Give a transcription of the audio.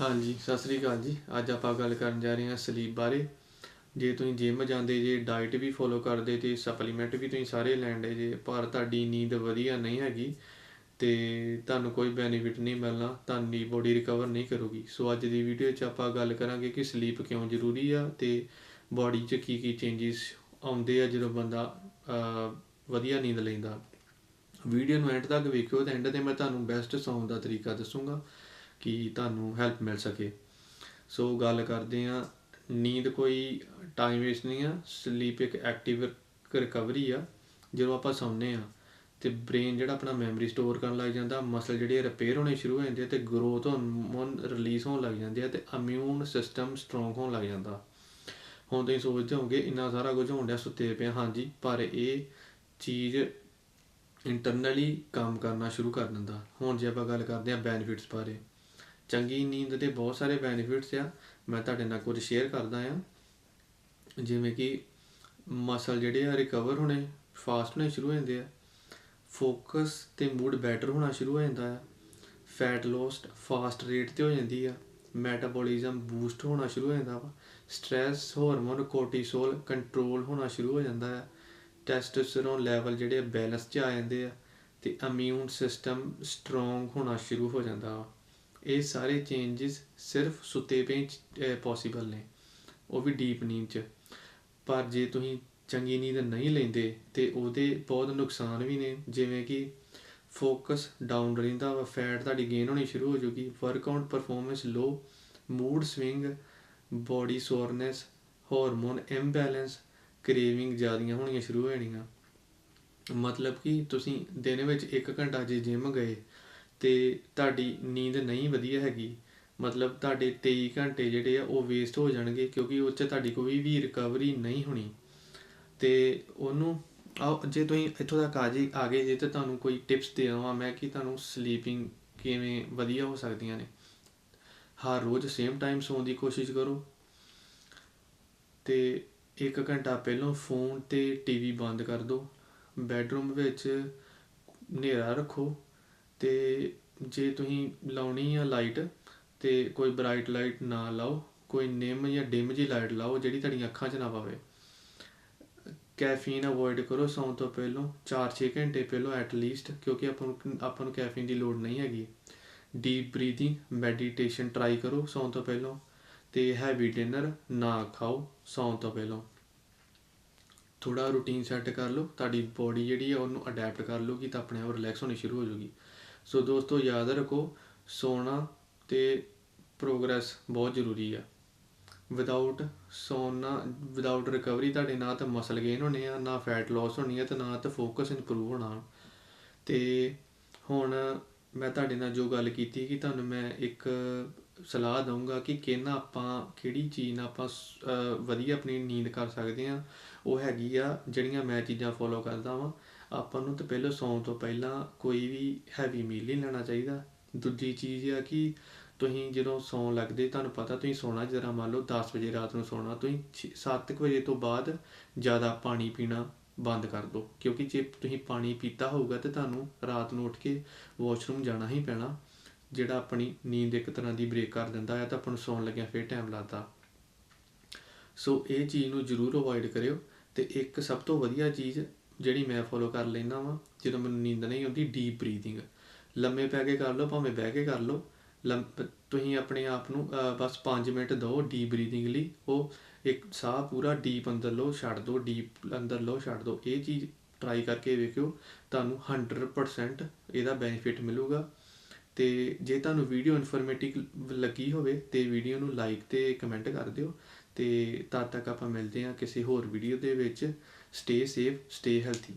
ਹਾਂਜੀ, ਸਤਿ ਸ੍ਰੀ ਅਕਾਲ ਜੀ। ਅੱਜ ਆਪਾਂ ਗੱਲ ਕਰਨ ਜਾ ਰਹੇ ਹਾਂ ਸਲੀਪ ਬਾਰੇ। ਜੇ ਤੁਸੀਂ ਜਿਮ ਜਾਂਦੇ, ਜੇ ਡਾਈਟ ਵੀ ਫੋਲੋ ਕਰਦੇ ਤੇ ਸਪਲੀਮੈਂਟ ਵੀ ਤੁਸੀਂ ਸਾਰੇ ਲੈਂਦੇ ਜੇ, ਪਰ ਤੁਹਾਡੀ ਨੀਂਦ ਵਧੀਆ ਨਹੀਂ ਹੈਗੀ ਤੇ ਤੁਹਾਨੂੰ ਕੋਈ ਬੈਨੀਫਿਟ ਨਹੀਂ ਮਿਲਣਾ ਤੁਹਾਡੀ ਬੋਡੀ ਰਿਕਵਰ ਨਹੀਂ ਕਰੂਗੀ। ਸੋ ਅੱਜ ਦੀ ਵੀਡੀਓ 'ਚ ਆਪਾਂ ਗੱਲ ਕਰਾਂਗੇ ਕਿ ਸਲੀਪ ਕਿਉਂ ਜ਼ਰੂਰੀ ਆ ਤੇ ਬੋਡੀ 'ਚ ਕੀ ਕੀ ਚੇਂਜਸ ਆਉਂਦੇ ਆ ਜਦੋਂ ਬੰਦਾ ਵਧੀਆ ਨੀਂਦ ਲੈਂਦਾ। ਵੀਡੀਓ ਨੂੰ ਐਂਡ ਤੱਕ ਵੇਖਿਓ ਤੇ ਐਂਡ ਤੇ ਮੈਂ ਤੁਹਾਨੂੰ ਬੈਸਟ ਸੌਣ ਦਾ ਤਰੀਕਾ ਦੱਸੂਗਾ। ਕਿ ਤੁਹਾਨੂੰ ਹੈਲਪ ਮਿਲ ਸਕੇ। ਸੋ ਗੱਲ ਕਰਦੇ ਆ ਨੀਂਦ ਕੋਈ ਟਾਈਮ ਵੇਸਟ ਨਹੀਂ ਆ ਸਲੀਪ ਇੱਕ ਐਕਟਿਵ ਰਿਕਵਰੀ ਆ, ਜਦੋਂ ਆਪਾਂ ਸੌਂਦੇ ਆ ਤੇ ਬ੍ਰੇਨ ਜਿਹੜਾ ਆਪਣਾ ਮੈਮਰੀ ਸਟੋਰ ਕਰਨ ਲੱਗ ਜਾਂਦਾ ਮਸਲ ਜਿਹੜੇ ਰਿਪੇਅਰ ਹੋਣੇ ਸ਼ੁਰੂ ਹੋ ਜਾਂਦੇ ਆ ਤੇ ਗਰੋਥ ਹਾਰਮੋਨ ਰਿਲੀਜ਼ ਹੋਣ ਲੱਗ ਜਾਂਦੇ ਆ ਤੇ ਇਮਿਊਨ ਸਿਸਟਮ ਸਟਰੋਂਗ ਹੋਣ ਲੱਗ ਜਾਂਦਾ। ਹੁਣ ਤੁਸੀਂ ਸੋਚਦੇ ਹੋਗੇ ਇੰਨਾ ਸਾਰਾ ਕੁਝ ਹੋਣ ਡਿਆ, ਸੁੱਤੇ ਪਿਆ ਹਾਂਜੀ, ਪਰ ਇਹ ਚੀਜ਼ ਇੰਟਰਨਲੀ ਕੰਮ ਕਰਨਾ ਸ਼ੁਰੂ ਕਰ ਦਿੰਦਾ। ਹੁਣ ਜੇ ਆਪਾਂ ਗੱਲ ਕਰਦੇ ਹਾਂ ਬੈਨੀਫਿਟਸ ਬਾਰੇ ਚੰਗੀ ਨੀਂਦ ਦੇ ਬਹੁਤ ਸਾਰੇ ਬੈਨੀਫਿਟਸ ਆ। ਮੈਂ ਤੁਹਾਡੇ ਨਾਲ ਕੁਝ ਸ਼ੇਅਰ ਕਰਦਾ ਆ। ਜਿਵੇਂ ਕਿ ਮਸਲ ਜਿਹੜੇ ਆ ਰਿਕਵਰ ਹੋਣੇ ਫਾਸਟ ਹੋਣੇ ਸ਼ੁਰੂ ਹੋ ਜਾਂਦੇ ਆ। ਫੋਕਸ ਤੇ ਮੂਡ ਬੈਟਰ ਹੋਣਾ ਸ਼ੁਰੂ ਹੋ ਜਾਂਦਾ ਆ। ਫੈਟ ਲੋਸਟ ਫਾਸਟ ਰੇਟ ਤੇ ਹੋ ਜਾਂਦੀ ਆ। ਮੈਟਾਬੋਲਿਜ਼ਮ ਬੂਸਟ ਹੋਣਾ ਸ਼ੁਰੂ ਹੋ ਜਾਂਦਾ ਵਾ। ਸਟ੍ਰੈਸ ਹਾਰਮੋਨ ਕੋਰਟੀਸੋਲ ਕੰਟਰੋਲ ਹੋਣਾ ਸ਼ੁਰੂ ਹੋ ਜਾਂਦਾ ਆ। ਟੈਸਟੋਸਟੇਰੋਨ ਲੈਵਲ ਜਿਹੜੇ ਬੈਲੈਂਸ 'ਚ ਆ ਜਾਂਦੇ ਆ। ਤੇ ਇਮਿਊਨ ਸਿਸਟਮ ਸਟਰੋਂਗ ਹੋਣਾ ਸ਼ੁਰੂ ਹੋ ਜਾਂਦਾ ਵਾ। ਇਹ ਸਾਰੇ ਚੇਂਜਸ ਸਿਰਫ ਸੁੱਤੇ ਪਏ ਪੋਸੀਬਲ ਨੇ। ਉਹ ਵੀ ਡੀਪ ਨੀਂਦ 'ਚ। ਪਰ ਜੇ ਤੁਸੀਂ ਚੰਗੀ ਨੀਂਦ ਨਹੀਂ ਲੈਂਦੇ, ਤੇ ਉਹਦੇ ਬਹੁਤ ਨੁਕਸਾਨ ਵੀ ਨੇ। ਜਿਵੇਂ ਕਿ ਫੋਕਸ ਡਾਊਨ ਰਹਿੰਦਾ ਵਾ ਫੈਟ ਤੁਹਾਡੀ ਗੇਨ ਹੋਣੀ ਸ਼ੁਰੂ ਹੋ ਜਾਊਗੀ workout performance low mood swing body soreness hormone imbalance craving ਜ਼ਿਆਦੀਆਂ ਹੋਣੀਆਂ ਸ਼ੁਰੂ ਹੋ ਜਾਣੀਆਂ। ਮਤਲਬ ਕਿ ਤੁਸੀਂ ਦਿਨ ਵਿੱਚ 1 ਘੰਟਾ ਜੇ ਜਿਮ ਗਏ ਤੇ ਤੁਹਾਡੀ ਨੀਂਦ ਨਹੀਂ ਵਧੀਆ ਹੈਗੀ, ਮਤਲਬ ਤੁਹਾਡੇ ਤੇਈ ਘੰਟੇ ਜਿਹੜੇ ਆ ਉਹ ਵੇਸਟ ਹੋ ਜਾਣਗੇ ਕਿਉਂਕਿ ਉਹ 'ਚ ਤੁਹਾਡੀ ਕੋਈ ਵੀ ਰਿਕਵਰੀ ਨਹੀਂ ਹੋਣੀ। ਅਤੇ ਉਹਨੂੰ, ਆਓ, ਜੇ ਤੁਸੀਂ ਇੱਥੋਂ ਤੱਕ ਆ ਜੀ, ਆ ਗਏ ਜੇ ਤਾਂ ਤੁਹਾਨੂੰ ਕੋਈ ਟਿਪਸ ਦੇਵਾਂ ਮੈਂ ਕਿ ਤੁਹਾਨੂੰ ਸਲੀਪਿੰਗ ਕਿਵੇਂ ਵਧੀਆ ਹੋ ਸਕਦੀਆਂ ਨੇ। ਹਰ ਰੋਜ਼ ਸੇਮ ਟਾਈਮ ਸੌਣ ਦੀ ਕੋਸ਼ਿਸ਼ ਕਰੋ। ਤੇ 1 ਘੰਟਾ ਪਹਿਲਾਂ ਫੋਨ ਤੇ ਟੀਵੀ ਬੰਦ ਕਰ ਦਿਓ। ਬੈਡਰੂਮ ਵਿੱਚ ਹਨੇਰਾ ਰੱਖੋ। ਤੇ ਜੇ ਤੁਸੀਂ ਲਾਉਣੀ ਆ ਲਾਈਟ ਤੇ ਕੋਈ ਬਰਾਈਟ ਲਾਈਟ ਨਾ ਲਾਓ, ਕੋਈ ਨਿੰਮ ਜਾਂ ਡਿਮ ਜਿਹੀ ਲਾਈਟ ਲਾਓ ਜਿਹੜੀ ਤੁਹਾਡੀਆਂ ਅੱਖਾਂ 'ਚ ਨਾ ਪਵੇ। ਕੈਫੀਨ ਅਵੋਇਡ ਕਰੋ ਸੌਣ ਤੋਂ ਪਹਿਲਾਂ 4-6 ਘੰਟੇ ਪਹਿਲਾਂ ਐਟ ਲੀਸਟ ਕਿਉਂਕਿ ਆਪਾਂ ਨੂੰ ਆਪਾਂ ਨੂੰ ਕੈਫੀਨ ਦੀ ਲੋੜ ਨਹੀਂ ਹੈਗੀ। ਡੀਪ ਬਰੀਥਿੰਗ ਮੈਡੀਟੇਸ਼ਨ ਟਰਾਈ ਕਰੋ ਸੌਣ ਤੋਂ ਪਹਿਲਾਂ ਤੇ ਹੈਵੀ ਡਿਨਰ ਨਾ ਖਾਓ ਸੌਣ ਤੋਂ ਪਹਿਲਾਂ। ਥੋੜਾ ਰੂਟੀਨ ਸੈੱਟ ਕਰ ਲਓ, ਤੁਹਾਡੀ ਬੋਡੀ ਜਿਹੜੀ ਆ ਉਹਨੂੰ ਅਡਾਪਟ ਕਰ ਲਊਗੀ ਤਾਂ ਆਪਣੇ ਆਪ ਰਿਲੈਕਸ ਹੋਣੀ ਸ਼ੁਰੂ ਹੋ ਜਾਊਗੀ। ਸੋ ਦੋਸਤੋ, ਯਾਦ ਰੱਖੋ, ਸੋਣਾ ਤੇ ਪ੍ਰੋਗਰੈਸ ਬਹੁਤ ਜ਼ਰੂਰੀ ਆ। ਵਿਦਆਊਟ ਸੋਨਾ ਵਿਦਆਊਟ ਰਿਕਵਰੀ ਤੁਹਾਡੇ ਨਾ ਤਾਂ ਮਸਲ ਗੇਨ ਹੋਣੇ ਆ, ਨਾ ਫੈਟ ਲਾਸ ਹੋਣੀ ਆ ਤੇ ਨਾ ਤਾਂ ਫੋਕਸ ਇੰਪਰੂਵ ਹੋਣਾ। ਤੇ ਹੁਣ ਮੈਂ ਤੁਹਾਡੇ ਨਾਲ ਜੋ ਗੱਲ ਕੀਤੀ ਕਿ ਤੁਹਾਨੂੰ ਮੈਂ ਇੱਕ ਸਲਾਹ ਦਊਂਗਾ ਕਿ ਕਿਹਨਾਂ ਆਪਾਂ, ਕਿਹੜੀ ਚੀਜ਼ ਨਾਲ ਆਪਾਂ ਵਧੀਆ ਆਪਣੀ ਨੀਂਦ ਕਰ ਸਕਦੇ ਆ। ਉਹ ਹੈਗੀ ਆ ਜਿਹੜੀਆਂ ਮੈਂ ਚੀਜ਼ਾਂ ਫੋਲੋ ਕਰਦਾ ਵਾਂ। ਆਪਾਂ ਨੂੰ ਤਾਂ ਪਹਿਲਾਂ ਸੌਣ ਤੋਂ ਪਹਿਲਾਂ ਕੋਈ ਵੀ ਹੈਵੀ ਮੀਲ ਨਹੀਂ ਲੈਣਾ ਚਾਹੀਦਾ। ਦੂਜੀ ਚੀਜ਼ ਆ ਕਿ ਤੁਸੀਂ ਜਦੋਂ ਸੌਣ ਲੱਗਦੇ, ਤੁਹਾਨੂੰ ਪਤਾ ਤੁਸੀਂ ਸੌਣਾ, ਜਰਾ ਮੰਨ ਲਓ 10 ਵਜੇ ਰਾਤ ਨੂੰ ਸੌਣਾ, ਤੁਸੀਂ 7 ਵਜੇ ਤੋਂ ਬਾਅਦ ਜ਼ਿਆਦਾ ਪਾਣੀ ਪੀਣਾ ਬੰਦ ਕਰ ਦਿਓ। ਕਿਉਂਕਿ ਜੇ ਤੁਸੀਂ ਪਾਣੀ ਪੀਤਾ ਹੋਊਗਾ ਤੇ ਤੁਹਾਨੂੰ ਰਾਤ ਨੂੰ ਉੱਠ ਕੇ ਵਾਸ਼ਰੂਮ ਜਾਣਾ ਹੀ ਪੈਣਾ। ਜਿਹੜਾ ਆਪਣੀ ਨੀਂਦ ਇੱਕ ਤਰ੍ਹਾਂ ਦੀ ਬ੍ਰੇਕ ਕਰ ਦਿੰਦਾ ਹੈ ਤਾਂ ਆਪਾਂ ਨੂੰ ਸੌਣ ਲੱਗਿਆ ਫੇਰ ਟਾਈਮ ਲੱਗਦਾ। ਸੋ ਇਹ ਚੀਜ਼ ਨੂੰ ਜ਼ਰੂਰ ਅਵੋਇਡ ਕਰਿਓ। ਤੇ ਇੱਕ ਸਭ ਤੋਂ ਵਧੀਆ ਚੀਜ਼ ਜਿਹੜੀ ਮੈਂ ਫੋਲੋ ਕਰ ਲੈਂਦਾ ਵਾਂ, ਜਦੋਂ ਮੈਨੂੰ ਨੀਂਦ ਨਹੀਂ ਆਉਂਦੀ ਡੀਪ ਬਰੀਥਿੰਗ ਲੰਮੇ ਪੈ ਕੇ ਕਰ ਲਓ, ਭਾਵੇਂ ਬਹਿ ਕੇ ਕਰ ਲਓ। ਲੰਮ- ਤੁਸੀਂ ਆਪਣੇ ਆਪ ਨੂੰ ਬਸ 5 ਮਿੰਟ ਦਿਓ ਡੀਪ ਬਰੀਥਿੰਗ ਲਈ। ਉਹ ਇੱਕ ਸਾਹ ਪੂਰਾ ਡੀਪ ਅੰਦਰ ਲਓ, ਛੱਡ ਦਿਓ ਡੀਪ ਅੰਦਰ ਲਓ, ਛੱਡ ਦਿਓ। ਇਹ ਚੀਜ਼ ਟਰਾਈ ਕਰਕੇ ਵੇਖਿਓ, ਤੁਹਾਨੂੰ 100% ਇਹਦਾ ਬੈਨੀਫਿਟ ਮਿਲੂਗਾ। ਤੇ ਜੇ ਤੁਹਾਨੂੰ ਵੀਡੀਓ ਇਨਫੋਰਮੇਟਿਵ ਲੱਗੀ ਹੋਵੇ, ਤੇ ਵੀਡੀਓ ਨੂੰ ਲਾਈਕ ਤੇ ਕਮੈਂਟ ਕਰ ਦਿਓ। ਅਤੇ ਤਦ ਤੱਕ ਆਪਾਂ ਮਿਲਦੇ ਹਾਂ ਕਿਸੇ ਹੋਰ ਵੀਡੀਓ ਦੇ ਵਿੱਚ। Stay safe stay healthy